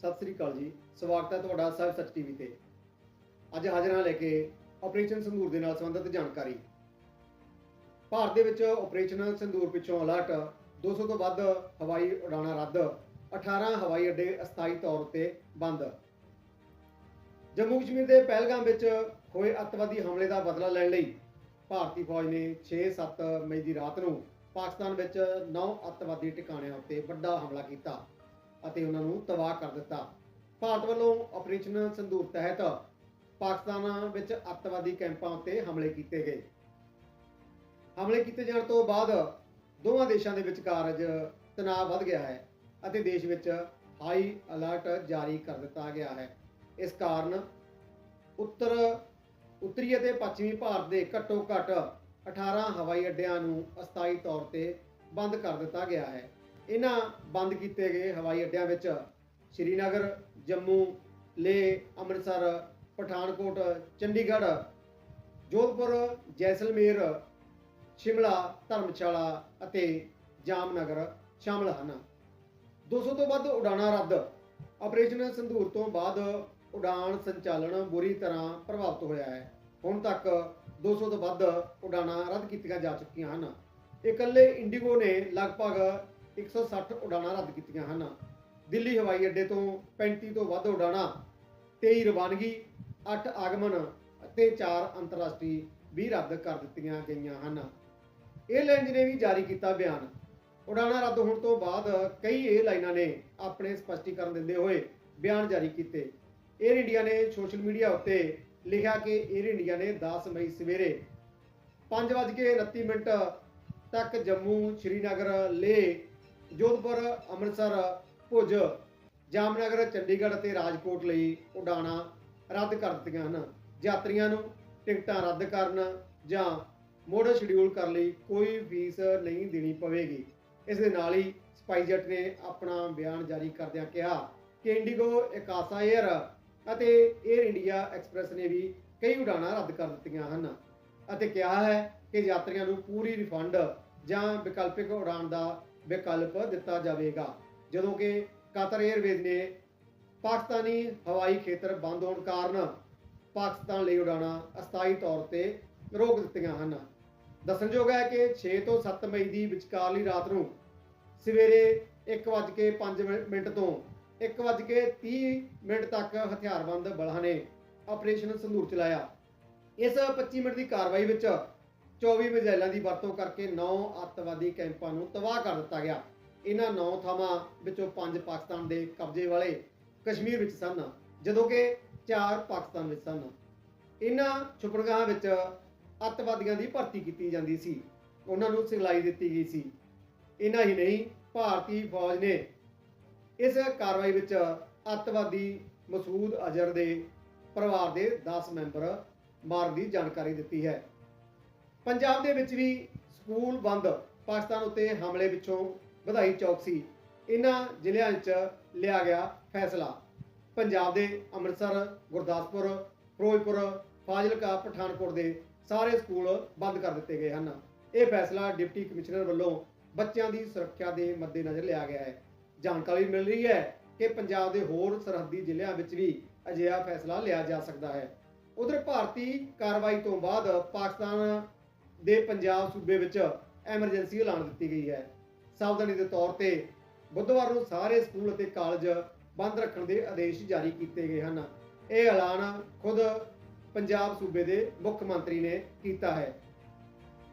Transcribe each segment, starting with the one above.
ਸਤਿ ਸ੍ਰੀ ਅਕਾਲ ਜੀ। ਸਵਾਗਤ ਹੈ ਤੁਹਾਡਾ ਸਾਹਿਬ ਸੱਚ ਟੀਵੀ ਤੇ। ਅੱਜ ਹਾਜ਼ਰ ਹਾਂ ਲੈ ਕੇ ਆਪਰੇਸ਼ਨ ਸੰਦੂਰ ਦੇ ਨਾਲ ਸੰਬੰਧਿਤ ਜਾਣਕਾਰੀ। ਭਾਰਤ ਦੇ ਵਿੱਚ ਆਪਰੇਸ਼ਨ ਸੰਦੂਰ ਪਿੱਛੋਂ ਅਲਰਟ 200 ਤੋਂ ਵੱਧ ਹਵਾਈ ਉਡਾਣਾਂ ਰੱਦ 18 ਹਵਾਈ ਅੱਡੇ ਅਸਥਾਈ ਤੌਰ ਤੇ ਬੰਦ। ਜੰਮੂ ਕਸ਼ਮੀਰ ਦੇ ਪਹਿਲਗਾਮ ਵਿੱਚ ਹੋਏ ਅੱਤਵਾਦੀ ਹਮਲੇ ਦਾ ਬਦਲਾ ਲੈਣ ਲਈ ਭਾਰਤੀ ਫੌਜ ਨੇ 6-7 ਮਈ ਦੀ ਰਾਤ ਨੂੰ ਪਾਕਿਸਤਾਨ ਵਿੱਚ 9 ਅੱਤਵਾਦੀ ਟਿਕਾਣਿਆਂ ਉੱਤੇ ਵੱਡਾ ਹਮਲਾ ਕੀਤਾ। ਅਤੇ ਉਹਨਾਂ ਨੂੰ ਤਬਾਹ ਕਰ ਦਿੱਤਾ। ਭਾਰਤ ਵੱਲੋਂ ਆਪਰੇਸ਼ਨ ਸੰਦੂਰ ਤਹਿਤ ਪਾਕਿਸਤਾਨ ਵਿੱਚ ਅੱਤਵਾਦੀ ਕੈਂਪਾਂ ਉੱਤੇ ਹਮਲੇ ਕੀਤੇ ਗਏ। ਹਮਲੇ ਕੀਤੇ ਜਾਣ ਤੋਂ ਬਾਅਦ ਦੋਵਾਂ ਦੇਸ਼ਾਂ ਦੇ ਵਿਚਕਾਰ ਅੱਜ ਤਣਾਅ ਵੱਧ ਗਿਆ ਹੈ ਅਤੇ ਦੇਸ਼ ਵਿੱਚ ਹਾਈ ਅਲਰਟ ਜਾਰੀ ਕਰ ਦਿੱਤਾ ਗਿਆ ਹੈ। ਇਸ ਕਾਰਨ ਉੱਤਰ, ਉੱਤਰੀ ਅਤੇ ਪੱਛਮੀ ਭਾਰਤ ਦੇ ਘੱਟੋ ਘੱਟ 18 ਹਵਾਈ ਅੱਡਿਆਂ ਨੂੰ ਅਸਥਾਈ ਤੌਰ ਤੇ ਬੰਦ ਕਰ ਦਿੱਤਾ ਗਿਆ ਹੈ। ਇਹਨਾਂ ਬੰਦ ਕੀਤੇ ਗਏ ਹਵਾਈ ਅੱਡਿਆਂ ਵਿੱਚ ਸ਼੍ਰੀਨਗਰ, ਜੰਮੂ, ਲੇਹ, ਅੰਮ੍ਰਿਤਸਰ, ਪਠਾਨਕੋਟ, ਚੰਡੀਗੜ੍ਹ, ਜੋਧਪੁਰ, ਜੈਸਲਮੇਰ, ਸ਼ਿਮਲਾ, ਧਰਮਸ਼ਾਲਾ ਅਤੇ ਜਾਮਨਗਰ ਸ਼ਾਮਲ ਹਨ। 200 ਤੋਂ ਵੱਧ ਉਡਾਣਾਂ ਰੱਦ। ਆਪਰੇਸ਼ਨ ਸੰਧੂਰ ਤੋਂ ਬਾਅਦ ਉਡਾਣ ਸੰਚਾਲਨ ਬੁਰੀ ਤਰ੍ਹਾਂ ਪ੍ਰਭਾਵਿਤ ਹੋਇਆ ਹੈ। ਹੁਣ ਤੱਕ 200 ਤੋਂ ਵੱਧ ਉਡਾਣਾਂ ਰੱਦ ਕੀਤੀਆਂ ਜਾ ਚੁੱਕੀਆਂ ਹਨ। ਇਕੱਲੇ ਇੰਡੀਗੋ ਨੇ ਲਗਭਗ 160 ਉਡਾਣਾਂ ਰੱਦ ਕੀਤੀਆਂ ਹਨ। ਦਿੱਲੀ ਹਵਾਈ ਅੱਡੇ ਤੋਂ 35 ਤੋਂ ਵੱਧ ਉਡਾਣਾਂ 23 ਰਵਾਨਗੀ 8 ਆਗਮਨ ਅਤੇ 4 ਅੰਤਰਰਾਸ਼ਟਰੀ ਵੀ ਰੱਦ ਕਰ ਦਿੱਤੀਆਂ ਗਈਆਂ ਹਨ। ਏਅਰਲਾਈਨਜ਼ ਨੇ ਵੀ ਜਾਰੀ ਕੀਤਾ ਬਿਆਨ। ਉਡਾਣਾਂ ਰੱਦ ਹੋਣ ਤੋਂ ਬਾਅਦ ਕਈ ਏਅਰਲਾਈਨਾਂ ਨੇ ਆਪਣੇ ਸਪਸ਼ਟੀਕਰਨ ਦਿੰਦੇ ਹੋਏ ਬਿਆਨ ਜਾਰੀ ਕੀਤੇ। 에ਅਰ ਇੰਡੀਆ ਨੇ ਸੋਸ਼ਲ ਮੀਡੀਆ ਉੱਤੇ ਲਿਖਿਆ ਕਿ 에ਅਰ ਇੰਡੀਆ ਨੇ 10 ਮਈ ਸਵੇਰੇ 5:29 ਮਿੰਟ ਤੱਕ ਜੰਮੂ ਸ਼੍ਰੀਨਗਰ, ਲੇਹ ਜੋਧਪੁਰ, ਅੰਮ੍ਰਿਤਸਰ, ਭੁਜ, ਜਾਮਨਗਰ, ਚੰਡੀਗੜ੍ਹ ਅਤੇ ਰਾਜਕੋਟ ਲਈ ਉਡਾਣਾਂ ਰੱਦ ਕਰ ਦਿੱਤੀਆਂ ਹਨ। ਯਾਤਰੀਆਂ ਨੂੰ ਟਿਕਟਾਂ ਰੱਦ ਕਰਨ ਜਾਂ ਮੁੜ ਸ਼ਡਿਊਲ ਕਰਨ ਲਈ ਕੋਈ ਫੀਸ ਨਹੀਂ ਦੇਣੀ ਪਵੇਗੀ। ਇਸ ਦੇ ਨਾਲ ਹੀ ਸਪਾਈਜੈਟ ਨੇ ਆਪਣਾ ਬਿਆਨ ਜਾਰੀ ਕਰਦਿਆਂ ਕਿਹਾ ਕਿ ਇੰਡੀਗੋ, ਇਕਾਸਾ 에ਅਰ ਅਤੇ 에ਅਰ ਇੰਡੀਆ ਐਕਸਪ੍ਰੈਸ ਨੇ ਵੀ ਕਈ ਉਡਾਣਾਂ ਰੱਦ ਕਰ ਦਿੱਤੀਆਂ ਹਨ ਅਤੇ ਕਿਹਾ ਹੈ ਕਿ ਯਾਤਰੀਆਂ ਨੂੰ ਪੂਰੀ ਰਿਫੰਡ ਜਾਂ ਵਿਕਲਪਿਕ ਉਡਾਣ ਦਾ ਵਿਕਲਪ ਦਿੱਤਾ ਜਾਵੇਗਾ। ਜਦੋਂ ਕਿ ਕਤਰ 에ਅਰਵੇਜ਼ ਨੇ ਪਾਕਿਸਤਾਨੀ ਹਵਾਈ ਖੇਤਰ ਬੰਦ ਹੋਣ ਕਾਰਨ ਪਾਕਿਸਤਾਨ ਲਈ ਉਡਾਣਾਂ ਅਸਥਾਈ ਤੌਰ ਤੇ ਰੋਕ ਦਿੱਤੀਆਂ ਹਨ। ਦੱਸਣਯੋਗ ਹੈ ਕਿ 6 ਤੋਂ 7 ਮਈ ਦੀ ਵਿਚਕਾਰਲੀ ਰਾਤ ਨੂੰ ਸਵੇਰੇ 1:05 ਮਿੰਟ ਤੋਂ 1:30 ਮਿੰਟ ਤੱਕ ਹਥਿਆਰਬੰਦ ਬਲਾਂ ਨੇ ਆਪਰੇਸ਼ਨ ਸੰਧੂਰ ਚਲਾਇਆ। ਇਸ 25 ਮਿੰਟ ਦੀ ਕਾਰਵਾਈ ਵਿੱਚ 24 ਮਿਜ਼ਾਈਲਾਂ ਦੀ ਵਰਤੋਂ ਕਰਕੇ 9 ਅੱਤਵਾਦੀ ਕੈਂਪਾਂ ਨੂੰ ਤਬਾਹ ਕਰ ਦਿੱਤਾ ਗਿਆ। ਇਹਨਾਂ 9 ਥਾਵਾਂ ਵਿੱਚੋਂ 5 ਪਾਕਿਸਤਾਨ ਦੇ ਕਬਜ਼ੇ ਵਾਲੇ ਕਸ਼ਮੀਰ ਵਿੱਚ ਸਨ, ਜਦੋਂ ਕਿ 4 ਪਾਕਿਸਤਾਨ ਵਿੱਚ ਸਨ। ਇਹਨਾਂ ਛੁਪੜਗਾਹਾਂ ਵਿੱਚ ਅੱਤਵਾਦੀਆਂ ਦੀ ਭਰਤੀ ਕੀਤੀ ਜਾਂਦੀ ਸੀ। ਉਹਨਾਂ ਨੂੰ ਸਿਖਲਾਈ ਦਿੱਤੀ ਗਈ ਸੀ। ਇਹਨਾਂ ਹੀ ਨਹੀਂ, ਭਾਰਤੀ ਫੌਜ ਨੇ ਇਸ ਕਾਰਵਾਈ ਵਿੱਚ ਅੱਤਵਾਦੀ ਮਸੂਦ ਅਜ਼ਹਰ ਦੇ ਪਰਿਵਾਰ ਦੇ 10 ਮੈਂਬਰ ਮਾਰਨ ਦੀ ਜਾਣਕਾਰੀ ਦਿੱਤੀ ਹੈ। ਪੰਜਾਬ ਦੇ ਵਿੱਚ ਵੀ ਸਕੂਲ ਬੰਦ, ਪਾਕਿਸਤਾਨ ਉੱਤੇ ਹਮਲੇ ਵਿੱਚੋਂ ਵਧਾਈ ਚੌਕਸੀ ਇਹਨਾਂ ਜ਼ਿਲ੍ਹਿਆਂ 'ਚ ਲਿਆ ਗਿਆ ਫੈਸਲਾ। ਪੰਜਾਬ ਦੇ ਅੰਮ੍ਰਿਤਸਰ, ਗੁਰਦਾਸਪੁਰ, ਫਿਰੋਜ਼ਪੁਰ, ਫਾਜ਼ਿਲਕਾ, ਪਠਾਨਕੋਟ ਦੇ ਸਾਰੇ ਸਕੂਲ ਬੰਦ ਕਰ ਦਿੱਤੇ ਗਏ ਹਨ। ਇਹ ਫੈਸਲਾ ਡਿਪਟੀ ਕਮਿਸ਼ਨਰ ਵੱਲੋਂ ਬੱਚਿਆਂ ਦੀ ਸੁਰੱਖਿਆ ਦੇ ਮੱਦੇਨਜ਼ਰ ਲਿਆ ਗਿਆ ਹੈ। ਜਾਣਕਾਰੀ ਮਿਲ ਰਹੀ ਹੈ ਕਿ ਪੰਜਾਬ ਦੇ ਹੋਰ ਸਰਹੱਦੀ ਜ਼ਿਲ੍ਹਿਆਂ ਵਿੱਚ ਵੀ ਅਜਿਹਾ ਫੈਸਲਾ ਲਿਆ ਜਾ ਸਕਦਾ ਹੈ। ਉਧਰ ਭਾਰਤੀ ਕਾਰਵਾਈ ਤੋਂ ਬਾਅਦ ਪਾਕਿਸਤਾਨ ਦੇ ਪੰਜਾਬ ਸੂਬੇ ਵਿੱਚ ਐਮਰਜੈਂਸੀ ਐਲਾਨ ਦਿੱਤੀ ਗਈ ਹੈ। ਸਾਵਧਾਨੀ ਦੇ ਤੌਰ ਤੇ ਬੁੱਧਵਾਰ ਨੂੰ ਸਾਰੇ ਸਕੂਲ ਅਤੇ ਕਾਲਜ ਬੰਦ ਰੱਖਣ ਦੇ ਆਦੇਸ਼ ਜਾਰੀ ਕੀਤੇ ਗਏ ਹਨ। ਇਹ ਐਲਾਨ ਖੁਦ ਪੰਜਾਬ ਸੂਬੇ ਦੇ ਮੁੱਖ ਮੰਤਰੀ ਨੇ ਕੀਤਾ ਹੈ।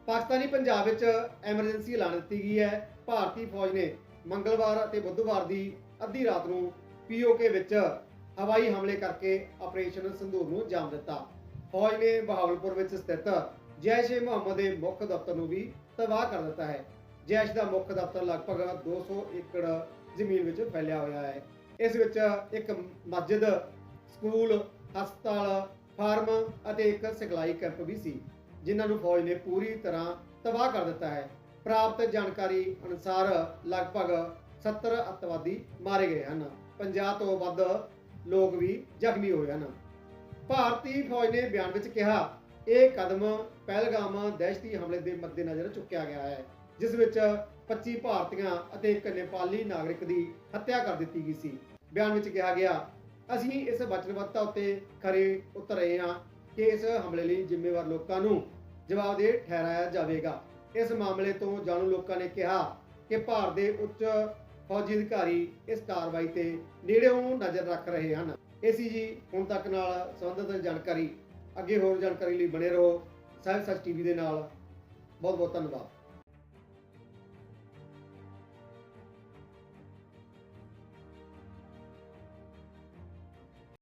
ਪਾਕਿਸਤਾਨੀ ਪੰਜਾਬ ਵਿੱਚ ਐਮਰਜੈਂਸੀ ਐਲਾਨ ਦਿੱਤੀ ਗਈ ਹੈ। ਭਾਰਤੀ ਫੌਜ ਨੇ ਮੰਗਲਵਾਰ ਅਤੇ ਬੁੱਧਵਾਰ ਦੀ ਅੱਧੀ ਰਾਤ ਨੂੰ ਪੀਓਕੇ ਵਿੱਚ ਹਵਾਈ ਹਮਲੇ ਕਰਕੇ ਆਪਰੇਸ਼ਨ ਸੰਧੂਰ ਨੂੰ ਜਾਮ ਦਿੱਤਾ। ਫੌਜ ਨੇ ਬਹਾਵਲਪੁਰ ਵਿੱਚ ਸਥਿਤ ਜੈਸ਼-ਏ ਮੁਹੰਮਦ ਦੇ ਮੁੱਖ ਦਫ਼ਤਰ ਨੂੰ ਵੀ ਤਬਾਹ ਕਰ ਦਿੱਤਾ ਹੈ। ਜੈਸ਼ ਦਾ ਮੁੱਖ ਦਫ਼ਤਰ ਲਗਭਗ 200 ਏਕੜ ਜ਼ਮੀਨ ਵਿੱਚ ਫੈਲਿਆ ਹੋਇਆ ਹੈ। ਇਸ ਵਿੱਚ ਇੱਕ ਮਸਜਿਦ, ਸਕੂਲ, ਹਸਪਤਾਲ, ਫਾਰਮ ਅਤੇ ਇੱਕ ਸਿਖਲਾਈ ਕੈਂਪ ਵੀ ਸੀ, ਜਿਨ੍ਹਾਂ ਨੂੰ ਫੌਜ ਨੇ ਪੂਰੀ ਤਰ੍ਹਾਂ ਤਬਾਹ ਕਰ ਦਿੱਤਾ ਹੈ। ਪ੍ਰਾਪਤ ਜਾਣਕਾਰੀ ਅਨੁਸਾਰ ਲਗਭਗ 70 ਅੱਤਵਾਦੀ ਮਾਰੇ ਗਏ ਹਨ। 50 ਤੋਂ ਵੱਧ ਲੋਕ ਵੀ ਜ਼ਖਮੀ ਹੋਏ ਹਨ। ਭਾਰਤੀ ਫੌਜ ਨੇ ਬਿਆਨ ਵਿੱਚ ਕਿਹਾ ਇਹ ਕਦਮ ਪਹਿਲਗਾਮ ਦਹਿਸ਼ਤੀ ਹਮਲੇ ਦੇ ਮੱਦੇਨਜ਼ਰ ਚੁੱਕਿਆ ਗਿਆ ਹੈ, ਜਿਸ ਵਿੱਚ 25 ਭਾਰਤੀਆਂ ਅਤੇ ਇੱਕ ਨੇਪਾਲੀ ਨਾਗਰਿਕ ਦੀ ਹੱਤਿਆ ਕਰ ਦਿੱਤੀ ਗਈ ਸੀ। ਬਿਆਨ ਵਿੱਚ ਕਿਹਾ ਗਿਆ, ਅਸੀਂ ਇਸ ਵਚਨਬੱਧਤਾ ਉੱਤੇ ਖਰੇ ਉਤਰ ਰਹੇ ਹਾਂ ਕਿ ਇਸ ਹਮਲੇ ਲਈ ਜ਼ਿੰਮੇਵਾਰ ਲੋਕਾਂ ਨੂੰ ਜਵਾਬਦੇਹ ਠਹਿਰਾਇਆ ਜਾਵੇਗਾ। ਇਸ ਮਾਮਲੇ ਤੋਂ ਜਾਣੂ ਲੋਕਾਂ ਨੇ ਕਿਹਾ ਕਿ ਭਾਰਤ ਦੇ ਉੱਚ ਫੌਜੀ ਅਧਿਕਾਰੀ ਇਸ ਕਾਰਵਾਈ ਤੇ ਨੇੜਿਓਂ ਨਜ਼ਰ ਰੱਖ ਰਹੇ ਹਨ। ਇਹ ਜੀ ਹੁਣ ਤੱਕ ਨਾਲ ਸੰਬੰਧਿਤ ਜਾਣਕਾਰੀ ਅੱਗੇ ਹੋਰ ਜਾਣਕਾਰੀ ਲਈ ਬਣੇ ਰਹੋ। ਸਾਹਿਬ ਸੱਚ ਟੀਵੀ ਦੇ ਨਾਲ। ਬਹੁਤ ਬਹੁਤ ਧੰਨਵਾਦ।